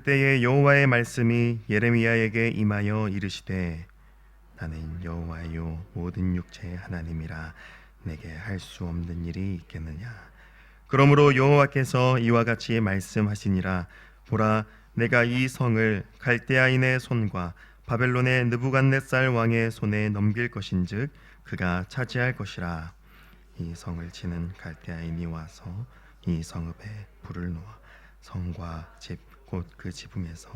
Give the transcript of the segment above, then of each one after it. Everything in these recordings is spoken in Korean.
그때에 여호와의 말씀이 예레미야에게 임하여 이르시되 나는 여호와요 모든 육체의 하나님이라 내게 할 수 없는 일이 있겠느냐? 그러므로 여호와께서 이와 같이 말씀하시니라. 보라 내가 이 성을 갈대아인의 손과 바벨론의 느부갓네살 왕의 손에 넘길 것인즉 그가 차지할 것이라. 이 성을 치는 갈대아인이 와서 이 성읍에 불을 놓아 성과 집 곧 그 지붕에서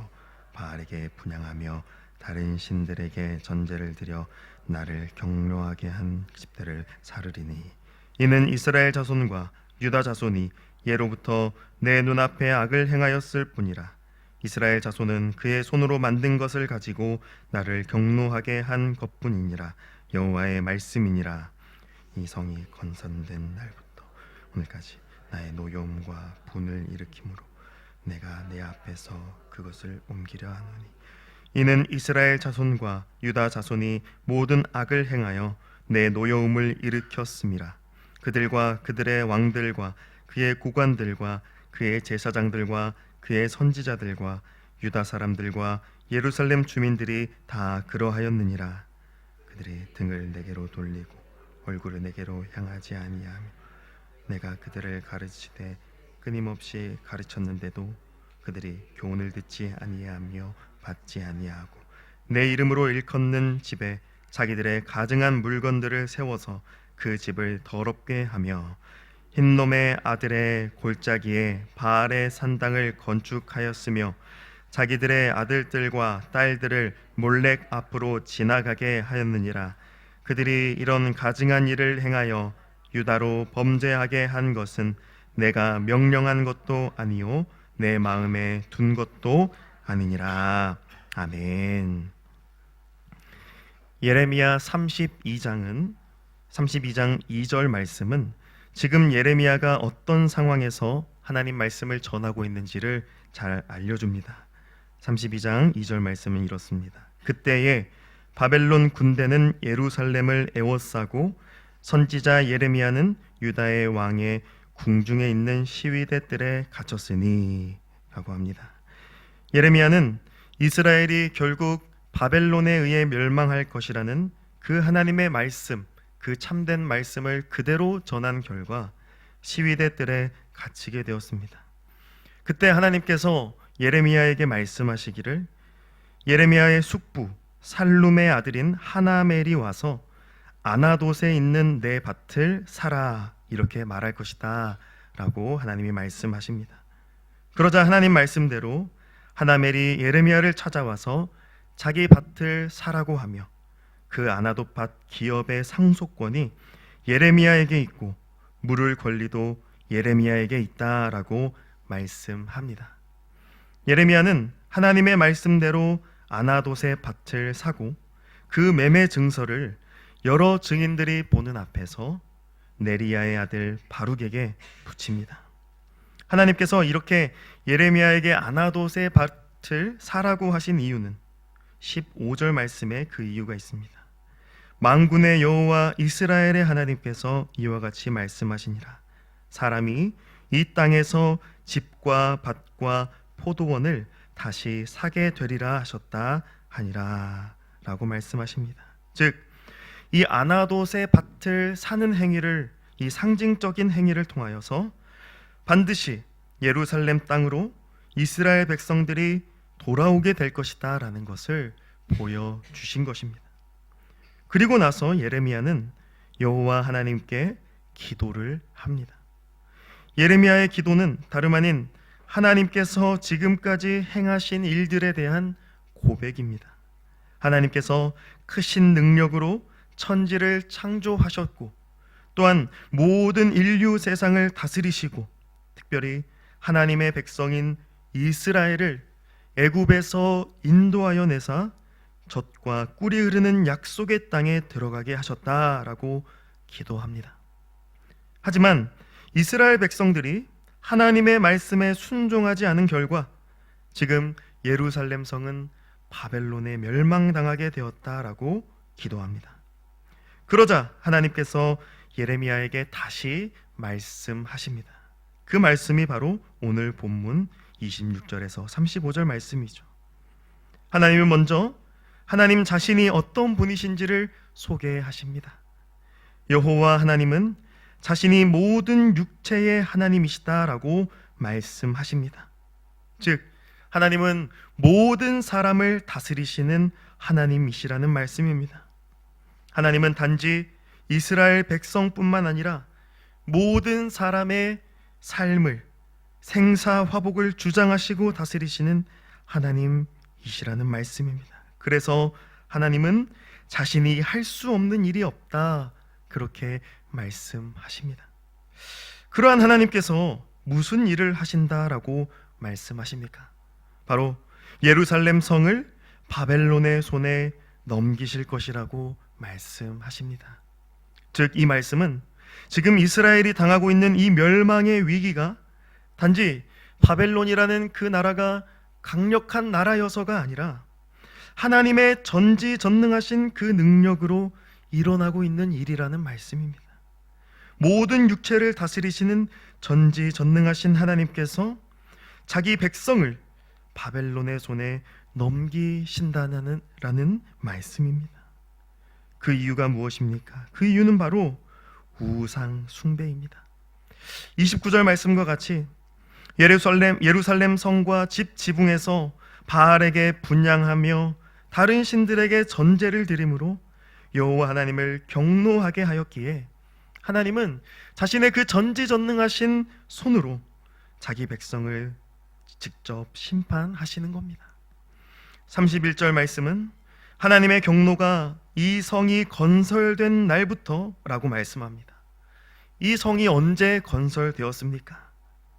바알에게 분양하며 다른 신들에게 전제를 드려 나를 경로하게 한 집들을 사르리니. 이는 이스라엘 자손과 유다 자손이 예로부터 내 눈앞에 악을 행하였을 뿐이라. 이스라엘 자손은 그의 손으로 만든 것을 가지고 나를 경노하게 한 것뿐이니라. 여호와의 말씀이니라. 이 성이 건설된 날부터 오늘까지 나의 노여움과 분을 일으키므로 내가 내 앞에서 그것을 옮기려 하노니. 이는 이스라엘 자손과 유다 자손이 모든 악을 행하여 내 노여움을 일으켰음이라. 그들과 그들의 왕들과 그의 고관들과 그의 제사장들과 그의 선지자들과 유다 사람들과 예루살렘 주민들이 다 그러하였느니라. 그들이 등을 내게로 돌리고 얼굴을 내게로 향하지 아니하며 내가 그들을 가르치되 끊임없이 가르쳤는데도 그들이 교훈을 듣지 아니하며 받지 아니하고 내 이름으로 일컫는 집에 자기들의 가증한 물건들을 세워서 그 집을 더럽게 하며 흰놈의 아들의 골짜기에 바알의 산당을 건축하였으며 자기들의 아들들과 딸들을 몰렉 앞으로 지나가게 하였느니라. 그들이 이런 가증한 일을 행하여 유다로 범죄하게 한 것은 내가 명령한 것도 아니요 내 마음에 둔 것도 아니니라 아멘. 예레미야 32장은 32장 2절 말씀은 지금 예레미야가 어떤 상황에서 하나님 말씀을 전하고 있는지를 잘 알려줍니다. 32장 2절 말씀은 이렇습니다. 그때에 바벨론 군대는 예루살렘을 에워싸고 선지자 예레미야는 유다의 왕의 궁중에 있는 시위대 뜰에 갇혔으니 라고 합니다. 예레미야는 이스라엘이 결국 바벨론에 의해 멸망할 것이라는 그 하나님의 말씀, 그 참된 말씀을 그대로 전한 결과 시위대 뜰에 갇히게 되었습니다. 그때 하나님께서 예레미야에게 말씀하시기를 예레미야의 숙부 살룸의 아들인 하나멜이 와서 아나돗에 있는 내 밭을 사라 이렇게 말할 것이다 라고 하나님이 말씀하십니다. 그러자 하나님 말씀대로 하나멜이 예레미야를 찾아와서 자기 밭을 사라고 하며 그 아나돗 밭 기업의 상속권이 예레미야에게 있고 물을 권리도 예레미야에게 있다라고 말씀합니다. 예레미야는 하나님의 말씀대로 아나돗의 밭을 사고 그 매매 증서를 여러 증인들이 보는 앞에서 네리야의 아들 바룩에게 붙입니다. 하나님께서 이렇게 예레미야에게 아나돗의 밭을 사라고 하신 이유는 15절 말씀에 그 이유가 있습니다. 만군의 여호와 이스라엘의 하나님께서 이와 같이 말씀하시니라 사람이 이 땅에서 집과 밭과 포도원을 다시 사게 되리라 하셨다 하니라라고 말씀하십니다. 즉 이 아나돗의 밭을 사는 행위를 이 상징적인 행위를 통하여서 반드시 예루살렘 땅으로 이스라엘 백성들이 돌아오게 될 것이다라는 것을 보여 주신 것입니다. 그리고 나서 예레미야는 여호와 하나님께 기도를 합니다. 예레미야의 기도는 다름 아닌 하나님께서 지금까지 행하신 일들에 대한 고백입니다. 하나님께서 크신 능력으로 천지를 창조하셨고 또한 모든 인류 세상을 다스리시고 특별히 하나님의 백성인 이스라엘을 애굽에서 인도하여 내사 젖과 꿀이 흐르는 약속의 땅에 들어가게 하셨다라고 기도합니다. 하지만 이스라엘 백성들이 하나님의 말씀에 순종하지 않은 결과 지금 예루살렘 성은 바벨론에 멸망당하게 되었다라고 기도합니다. 그러자 하나님께서 예레미야에게 다시 말씀하십니다. 그 말씀이 바로 오늘 본문 26절에서 35절 말씀이죠. 하나님은 먼저 하나님 자신이 어떤 분이신지를 소개하십니다. 여호와 하나님은 자신이 모든 육체의 하나님이시다라고 말씀하십니다. 즉 하나님은 모든 사람을 다스리시는 하나님이시라는 말씀입니다. 하나님은 단지 이스라엘 백성뿐만 아니라 모든 사람의 삶을 생사화복을 주장하시고 다스리시는 하나님이시라는 말씀입니다. 그래서 하나님은 자신이 할 수 없는 일이 없다 그렇게 말씀하십니다. 그러한 하나님께서 무슨 일을 하신다라고 말씀하십니까? 바로 예루살렘 성을 바벨론의 손에 넘기실 것이라고 말씀하십니다. 즉 이 말씀은 지금 이스라엘이 당하고 있는 이 멸망의 위기가 단지 바벨론이라는 그 나라가 강력한 나라여서가 아니라 하나님의 전지전능하신 그 능력으로 일어나고 있는 일이라는 말씀입니다. 모든 육체를 다스리시는 전지전능하신 하나님께서 자기 백성을 바벨론의 손에 넘기신다는 라는 말씀입니다. 그 이유가 무엇입니까? 그 이유는 바로 우상 숭배입니다. 29절 말씀과 같이 예루살렘 예루살렘 성과 집 지붕에서 바알에게 분양하며 다른 신들에게 전제를 드림으로 여호와 하나님을 경노하게 하였기에 하나님은 자신의 그 전지전능하신 손으로 자기 백성을 직접 심판하시는 겁니다. 31절 말씀은 하나님의 경노가 이 성이 건설된 날부터라고 말씀합니다. 이 성이 언제 건설되었습니까?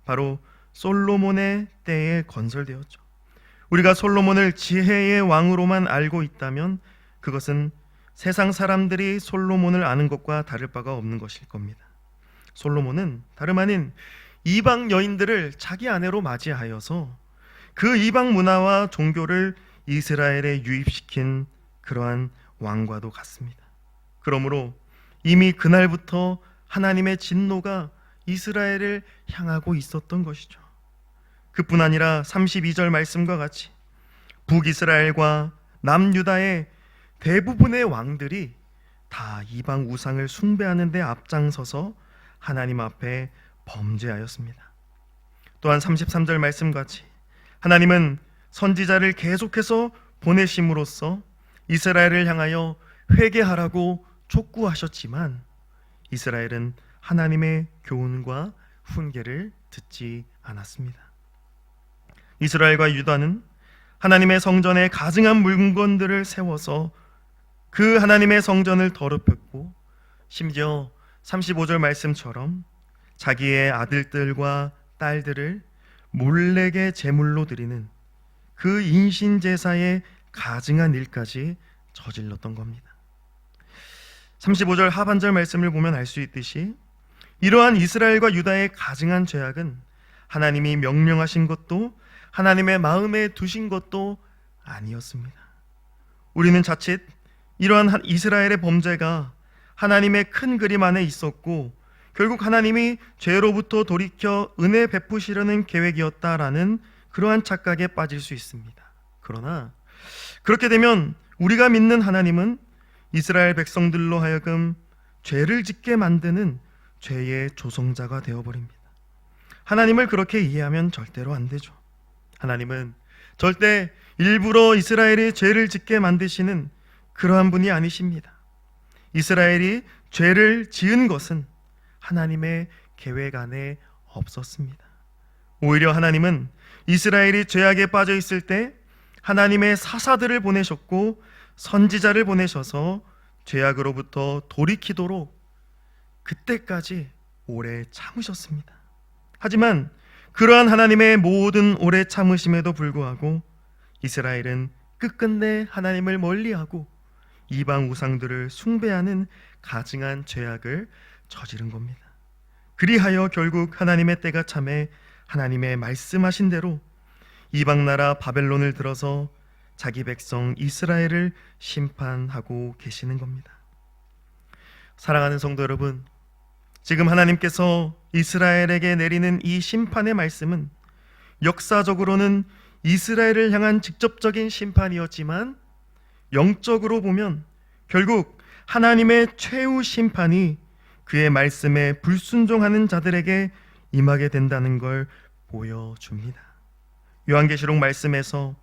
바로 솔로몬의 때에 건설되었죠. 우리가 솔로몬을 지혜의 왕으로만 알고 있다면 그것은 세상 사람들이 솔로몬을 아는 것과 다를 바가 없는 것일 겁니다. 솔로몬은 다름 아닌 이방 여인들을 자기 아내로 맞이하여서 그 이방 문화와 종교를 이스라엘에 유입시킨 그러한 왕과도 같습니다. 그러므로 이미 그날부터 하나님의 진노가 이스라엘을 향하고 있었던 것이죠. 그뿐 아니라 32절 말씀과 같이 북이스라엘과 남유다의 대부분의 왕들이 다 이방 우상을 숭배하는 데 앞장서서 하나님 앞에 범죄하였습니다. 또한 33절 말씀 같이 하나님은 선지자를 계속해서 보내심으로써 이스라엘을 향하여 회개하라고 촉구하셨지만 이스라엘은 하나님의 교훈과 훈계를 듣지 않았습니다. 이스라엘과 유다는 하나님의 성전에 가증한 물건들을 세워서 그 하나님의 성전을 더럽혔고 심지어 35절 말씀처럼 자기의 아들들과 딸들을 몰래게 제물로 드리는 그 인신 제사에 가증한 일까지 저질렀던 겁니다. 35절 하반절 말씀을 보면 알 수 있듯이 이러한 이스라엘과 유다의 가증한 죄악은 하나님이 명령하신 것도 하나님의 마음에 두신 것도 아니었습니다. 우리는 자칫 이러한 이스라엘의 범죄가 하나님의 큰 그림 안에 있었고 결국 하나님이 죄로부터 돌이켜 은혜 베푸시려는 계획이었다라는 그러한 착각에 빠질 수 있습니다. 그러나 그렇게 되면 우리가 믿는 하나님은 이스라엘 백성들로 하여금 죄를 짓게 만드는 죄의 조성자가 되어 버립니다. 하나님을 그렇게 이해하면 절대로 안 되죠. 하나님은 절대 일부러 이스라엘이 죄를 짓게 만드시는 그러한 분이 아니십니다. 이스라엘이 죄를 지은 것은 하나님의 계획 안에 없었습니다. 오히려 하나님은 이스라엘이 죄악에 빠져 있을 때 하나님의 사사들을 보내셨고 선지자를 보내셔서 죄악으로부터 돌이키도록 그때까지 오래 참으셨습니다. 하지만 그러한 하나님의 모든 오래 참으심에도 불구하고 이스라엘은 끝끝내 하나님을 멀리하고 이방 우상들을 숭배하는 가증한 죄악을 저지른 겁니다. 그리하여 결국 하나님의 때가 참에 하나님의 말씀하신 대로 이방 나라 바벨론을 들어서 자기 백성 이스라엘을 심판하고 계시는 겁니다. 사랑하는 성도 여러분, 지금 하나님께서 이스라엘에게 내리는 이 심판의 말씀은 역사적으로는 이스라엘을 향한 직접적인 심판이었지만 영적으로 보면 결국 하나님의 최후 심판이 그의 말씀에 불순종하는 자들에게 임하게 된다는 걸 보여줍니다. 요한계시록 말씀에서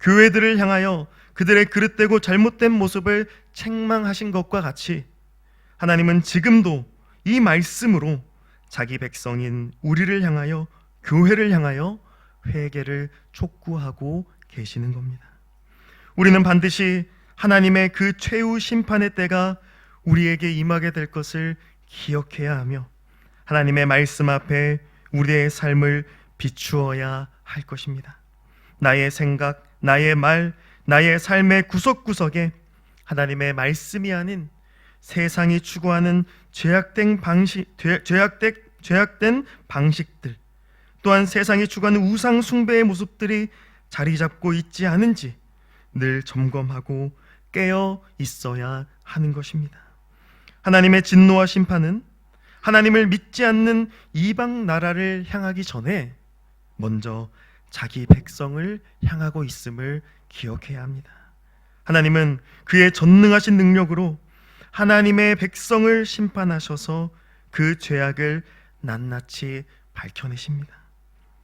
교회들을 향하여 그들의 그릇되고 잘못된 모습을 책망하신 것과 같이 하나님은 지금도 이 말씀으로 자기 백성인 우리를 향하여 교회를 향하여 회개를 촉구하고 계시는 겁니다. 우리는 반드시 하나님의 그 최후 심판의 때가 우리에게 임하게 될 것을 기억해야 하며 하나님의 말씀 앞에 우리의 삶을 비추어야 할 것입니다. 나의 생각, 나의 말, 나의 삶의 구석구석에 하나님의 말씀이 아닌 세상이 추구하는 죄악된 방식, 죄- 죄악된, 죄악된 방식들, 또한 세상이 추구하는 우상 숭배의 모습들이 자리 잡고 있지 않은지 늘 점검하고 깨어 있어야 하는 것입니다. 하나님의 진노와 심판은 하나님을 믿지 않는 이방 나라를 향하기 전에 먼저 자기 백성을 향하고 있음을 기억해야 합니다. 하나님은 그의 전능하신 능력으로 하나님의 백성을 심판하셔서 그 죄악을 낱낱이 밝혀내십니다.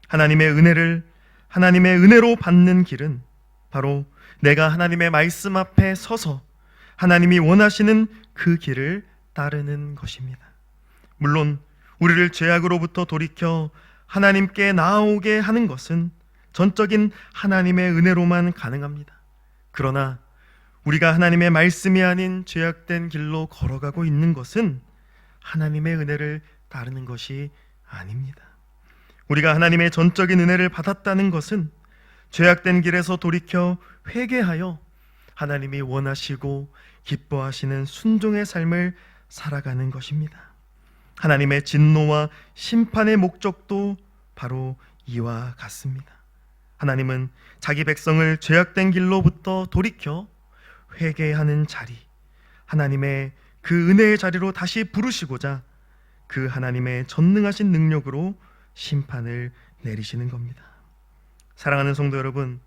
하나님의 은혜를 하나님의 은혜로 받는 길은 바로 내가 하나님의 말씀 앞에 서서 하나님이 원하시는 그 길을 따르는 것입니다. 물론 우리를 죄악으로부터 돌이켜 하나님께 나아오게 하는 것은 전적인 하나님의 은혜로만 가능합니다. 그러나 우리가 하나님의 말씀이 아닌 죄악된 길로 걸어가고 있는 것은 하나님의 은혜를 따르는 것이 아닙니다. 우리가 하나님의 전적인 은혜를 받았다는 것은 죄악된 길에서 돌이켜 회개하여 하나님이 원하시고 기뻐하시는 순종의 삶을 살아가는 것입니다. 하나님의 진노와 심판의 목적도 바로 이와 같습니다. 하나님은 자기 백성을 죄악된 길로부터 돌이켜 회개하는 자리, 하나님의 그 은혜의 자리로 다시 부르시고자 그 하나님의 전능하신 능력으로 심판을 내리시는 겁니다. 사랑하는 성도 여러분,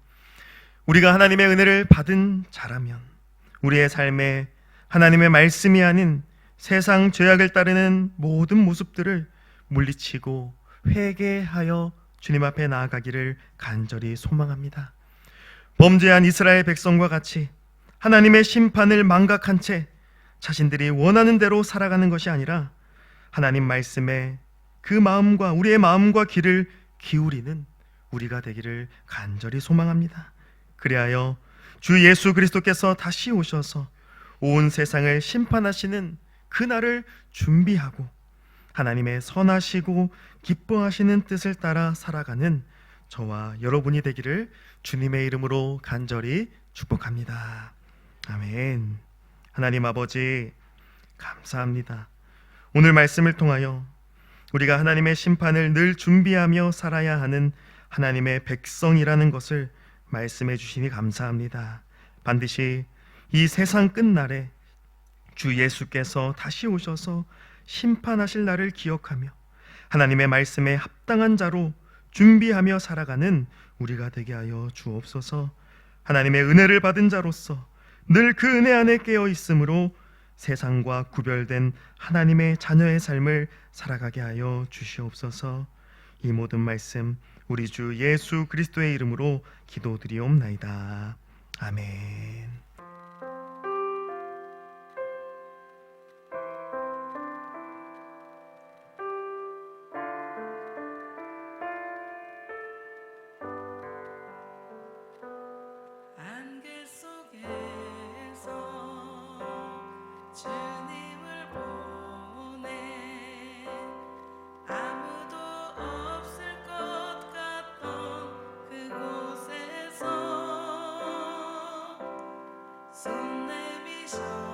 우리가 하나님의 은혜를 받은 자라면 우리의 삶에 하나님의 말씀이 아닌 세상 죄악을 따르는 모든 모습들을 물리치고 회개하여 주님 앞에 나아가기를 간절히 소망합니다. 범죄한 이스라엘 백성과 같이 하나님의 심판을 망각한 채 자신들이 원하는 대로 살아가는 것이 아니라 하나님 말씀에 그 마음과 우리의 마음과 귀를 기울이는 우리가 되기를 간절히 소망합니다. 그리하여 주 예수 그리스도께서 다시 오셔서 온 세상을 심판하시는 그날을 준비하고 하나님의 선하시고 기뻐하시는 뜻을 따라 살아가는 저와 여러분이 되기를 주님의 이름으로 간절히 축복합니다. 아멘. 하나님 아버지 감사합니다. 오늘 말씀을 통하여 우리가 하나님의 심판을 늘 준비하며 살아야 하는 하나님의 백성이라는 것을 말씀해 주시니 감사합니다. 반드시 이 세상 끝날에 주 예수께서 다시 오셔서 심판하실 날을 기억하며 하나님의 말씀에 합당한 자로 준비하며 살아가는 우리가 되게 하여 주옵소서. 하나님의 은혜를 받은 자로서 늘 그 은혜 안에 깨어 있으므로 세상과 구별된 하나님의 자녀의 삶을 살아가게 하여 주시옵소서. 이 모든 말씀 우리 주 예수 그리스도의 이름으로 기도드리옵나이다. 아멘. Don't let so